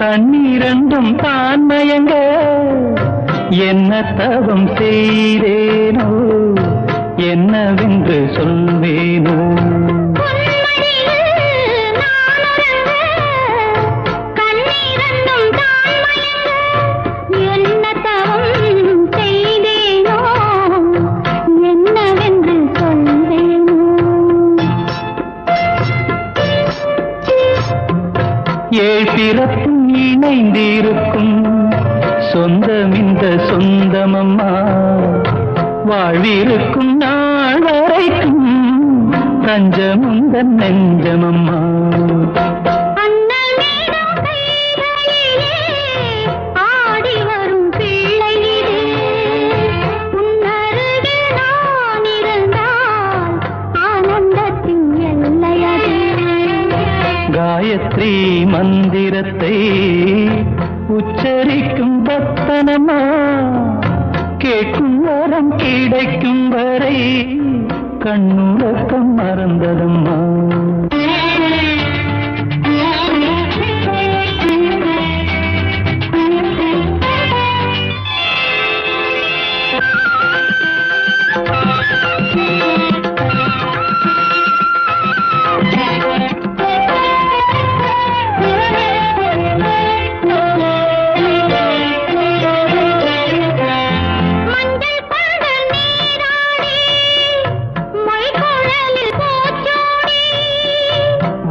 கண்ணீரண்டும் தான் மயங்க என்ன தவம் செய்தேனோ என்னவென்று சொல்வேனோ. ஏழ் பிறப்பும் இணைந்திருக்கும். சொந்தம் இந்த சொந்தமம்மா வாழ்விருக்கும் நாள் வரைக்கும் தஞ்சமுந்த நெஞ்சமம்மா. மந்திரத்தை உச்சரிக்கும் பத்தனமா? கேட்கும் வரம் கிடைக்கும் வரை கண்ணுறக்கம் மறந்ததம்மா?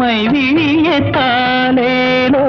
மைவிழிய தாலேலோ